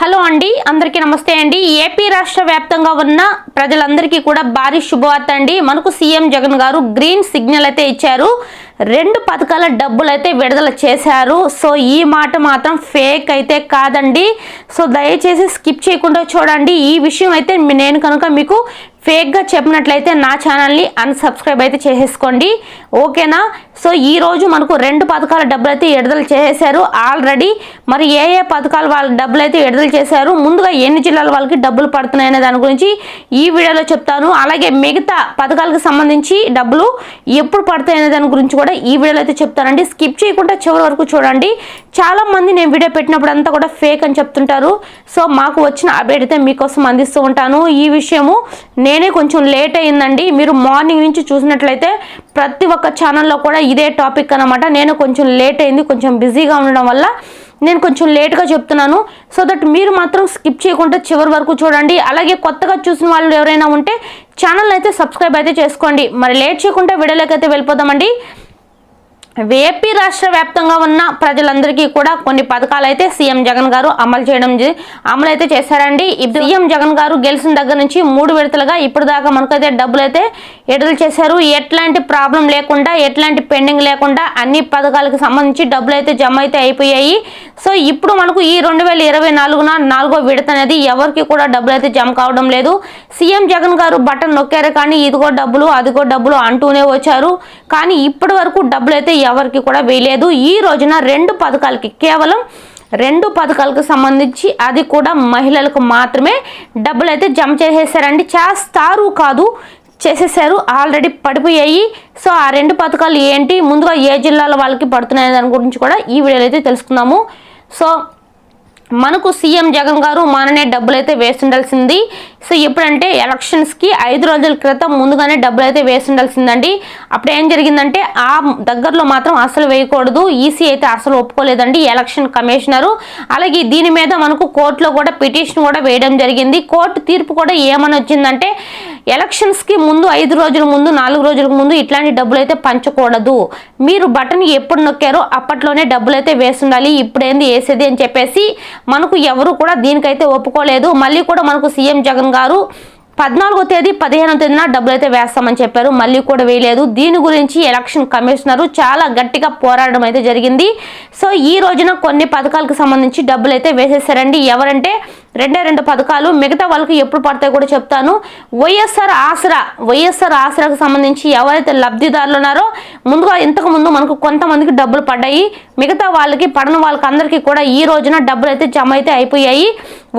Hello అండి అందరికీ నమస్తే అండి. ఏపీ రాష్ట్ర వ్యాప్తంగా ఉన్న ప్రజలందరికీ కూడా భారీ శుభవార్త అండి. మనకు సీఎం జగన్ గారు గ్రీన్ సిగ్నల్ అయితే ఇచ్చారు. రెండు పథకాల డబ్బులు అయితే విడుదల చేశారు. సో ఈ మాట మాత్రం ఫేక్ అయితే కాదండి. సో దయచేసి స్కిప్ చేయకుండా చూడండి. ఈ విషయం అయితే నేను కనుక మీకు ఫేక్గా చెప్పినట్లయితే నా ఛానల్ని అన్సబ్స్క్రైబ్ అయితే చేసేసుకోండి. ఓకేనా? సో ఈరోజు మనకు రెండు పథకాల డబ్బులు అయితే విడుదల చేశారు ఆల్రెడీ. మరి ఏ ఏ పథకాలు వాళ్ళ డబ్బులు అయితే విడుదల చేశారు? ముందుగా ఎన్ని జిల్లాల వాళ్ళకి డబ్బులు పడుతున్నాయనే దాని గురించి ఈ వీడియోలో చెప్తాను. అలాగే మిగతా పథకాలకు సంబంధించి డబ్బులు ఎప్పుడు పడతాయనే దాని గురించి కూడా ఈ వీడియోలో అయితే చెప్తానండి. స్కిప్ చేయకుండా చివరి వరకు చూడండి. చాలా మంది నేను వీడియో పెట్టినప్పుడు అంతా కూడా ఫేక్ అని చెప్తుంటారు. సో మాకు వచ్చిన అప్డేట్ అయితే మీకోసం అందిస్తూ ఉంటాను. ఈ విషయము నేనే కొంచెం లేట్ అయిందండి మీరు మార్నింగ్ నుంచి చూసినట్లయితే ప్రతి ఒక్క ఛానల్లో కూడా ఇదే టాపిక్ అనమాట నేను కొంచెం లేట్ అయింది. కొంచెం బిజీగా ఉండడం వల్ల నేను కొంచెం లేట్గా చెప్తున్నాను. సో దట్ మీరు మాత్రం స్కిప్ చేయకుండా చివరి వరకు చూడండి. అలాగే కొత్తగా చూసిన వాళ్ళు ఎవరైనా ఉంటే ఛానల్ అయితే సబ్స్క్రైబ్ అయితే చేసుకోండి. మరి లేట్ చేయకుండా వీడియోలోకి అయితే వెళ్ళిపోదామండి. ఏపీ రాష్ట్ర వ్యాప్తంగా ఉన్న ప్రజలందరికీ కూడా కొన్ని పథకాలు అయితే సీఎం జగన్ గారు అమలు చేయడం అమలు అయితే చేశారండి. సీఎం జగన్ గారు గెలిచిన దగ్గర నుంచి మూడు విడతలుగా ఇప్పుడు దాకా మనకైతే డబ్బులు అయితే విడుదల చేశారు. ఎట్లాంటి ప్రాబ్లం లేకుండా ఎట్లాంటి పెండింగ్ లేకుండా అన్ని పథకాలకు సంబంధించి డబ్బులు అయితే జమ అయితే అయిపోయాయి. సో ఇప్పుడు మనకు ఈ రెండు వేల ఇరవై నాలుగున నాలుగో విడత అనేది ఎవరికి కూడా డబ్బులు అయితే జమ కావడం లేదు. సీఎం జగన్ గారు బటన్ నొక్కారు కానీ ఇదిగో డబ్బులు అదిగో డబ్బులు అంటూనే వచ్చారు. కానీ ఇప్పటి వరకు డబ్బులు అయితే ఎవరికి కూడా వేయలేదు. ఈ రోజున రెండు పథకాలకి కేవలం రెండు పథకాలకు సంబంధించి అది కూడా మహిళలకు మాత్రమే డబ్బులు అయితే జమ చేసేసారండి. చేస్తారు కాదు చేసేసారు. ఆల్రెడీ పడిపోయాయి. సో ఆ రెండు పథకాలు ఏంటి? ముందుగా ఏ జిల్లాల వాళ్ళకి పడుతున్నాయి దాని గురించి కూడా ఈ వీడియోలో అయితే తెలుసుకుందాము. సో మనకు సీఎం జగన్ గారు మననే డబ్బులైతే వేస్తుండాల్సింది సో ఎప్పుడంటే ఎలక్షన్స్కి ఐదు రోజుల క్రితం ముందుగానే డబ్బులు అయితే వేస్తుండాల్సిందండి అప్పుడు ఏం జరిగిందంటే ఆ దగ్గరలో మాత్రం అసలు వేయకూడదు. ఈసీ అయితే అసలు ఒప్పుకోలేదండి ఎలక్షన్ కమిషనరు. అలాగే దీని మీద మనకు కోర్టులో కూడా పిటిషన్ కూడా వేయడం జరిగింది. కోర్టు తీర్పు కూడా ఏమని వచ్చిందంటే ఎలక్షన్స్కి ముందు ఐదు రోజుల ముందు నాలుగు రోజుల ముందు ఇట్లాంటి డబ్బులు అయితే పంచకూడదు. మీరు బటన్ ఎప్పుడు నొక్కారో అప్పట్లోనే డబ్బులు అయితే వేస్తుండాలి ఇప్పుడేంది వేసేది అని చెప్పేసి మనకు ఎవరు కూడా దీనికైతే ఒప్పుకోలేదు. మళ్ళీ కూడా మనకు సీఎం జగన్ గారు పద్నాలుగో తేదీ పదిహేనో తేదీన డబ్బులు అయితే వేస్తామని చెప్పారు. మళ్ళీ కూడా వేయలేదు. దీని గురించి ఎలక్షన్ కమిషనరు చాలా గట్టిగా పోరాడడం అయితే జరిగింది. సో ఈ రోజున కొన్ని పథకాలకు సంబంధించి డబ్బులు అయితే వేసేసారండి ఎవరంటే రెండే రెండు పథకాలు. మిగతా వాళ్ళకి ఎప్పుడు పడతాయి కూడా చెప్తాను. వైఎస్ఆర్ ఆసరా వైఎస్ఆర్ ఆసరాకు సంబంధించి ఎవరైతే లబ్ధిదారులు ఉన్నారో ముందుగా ఇంతకు ముందు మనకు కొంతమందికి డబ్బులు పడ్డాయి. మిగతా వాళ్ళకి పడని వాళ్ళకి అందరికీ కూడా ఈ రోజున డబ్బులు అయితే జమ అయితే అయిపోయాయి.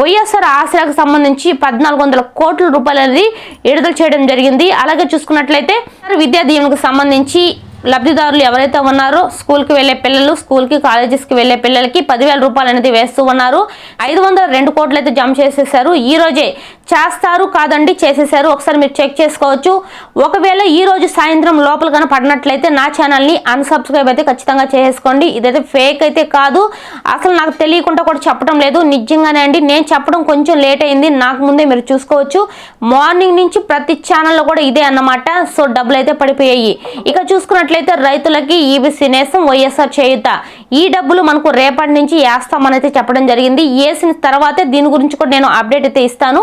వైఎస్ఆర్ ఆసరాకు సంబంధించి పద్నాలుగు వందల కోట్ల రూపాయలు అనేది విడుదల చేయడం జరిగింది. అలాగే చూసుకున్నట్లయితే విద్యా దీవెనకు సంబంధించి లబ్ధిదారులు ఎవరైతే ఉన్నారో స్కూల్కి వెళ్ళే పిల్లలు స్కూల్కి కాలేజెస్కి వెళ్ళే పిల్లలకి పదివేల రూపాయలు అనేది వేస్తూ ఉన్నారు. ఐదు వందల రెండు కోట్లు అయితే జమ చేసేసారు. ఈ రోజే చేస్తారు కాదండి చేసేసారు. ఒకసారి మీరు చెక్ చేసుకోవచ్చు. ఒకవేళ ఈ రోజు సాయంత్రం లోపల కన పడినట్లయితే నా ఛానల్ని అన్సబ్స్క్రైబ్ అయితే ఖచ్చితంగా చేసుకోండి. ఇదైతే ఫేక్ అయితే కాదు. అసలు నాకు తెలియకుండా కూడా చెప్పడం లేదు. నిజంగానే అండి నేను చెప్పడం కొంచెం లేట్ అయింది. నాకు ముందే మీరు చూసుకోవచ్చు. మార్నింగ్ నుంచి ప్రతి ఛానల్లో కూడా ఇదే అన్నమాట. సో డబ్బులు అయితే పడిపోయాయి. ఇక చూసుకున్నట్టు చూసుకున్నట్లయితే రైతులకి ఈబీసీ నేసం వైఎస్ఆర్ చేయుత. ఈ డబ్బులు మనకు రేపటి నుంచి వేస్తామనైతే చెప్పడం జరిగింది. వేసిన తర్వాతే దీని గురించి కూడా నేను అప్డేట్ అయితే ఇస్తాను.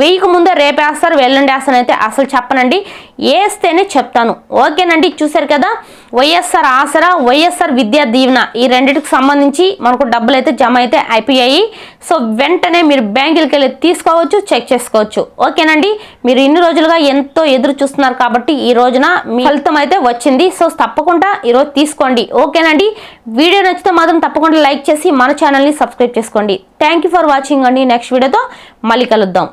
వెయ్యికి ముందే రేపు వేస్తారు వెళ్ళండి వేస్తాను అయితే అసలు చెప్పనండి. వేస్తేనే చెప్తాను. ఓకేనండి చూశారు కదా? వైఎస్ఆర్ ఆసరా వైఎస్ఆర్ విద్యా దీవెన ఈ రెండింటికి సంబంధించి మనకు డబ్బులు అయితే జమ అయితే అయిపోయాయి. సో వెంటనే మీరు బ్యాంకులకి వెళ్ళి తీసుకోవచ్చు చెక్ చేసుకోవచ్చు. ఓకేనండి? మీరు ఇన్ని రోజులుగా ఎంతో ఎదురు చూస్తున్నారు కాబట్టి ఈ రోజున మీ ఫలితం అయితే వచ్చింది. సో తప్పకుండా ఈరోజు తీసుకోండి. ఓకేనండి? వీడియో నచ్చితే మాత్రం తప్పకుండా లైక్ చేసి మన ఛానల్ని సబ్స్క్రైబ్ చేసుకోండి. థ్యాంక్ యూ ఫర్ వాచింగ్ అండి. నెక్స్ట్ వీడియోతో మళ్ళీ కలుద్దాం.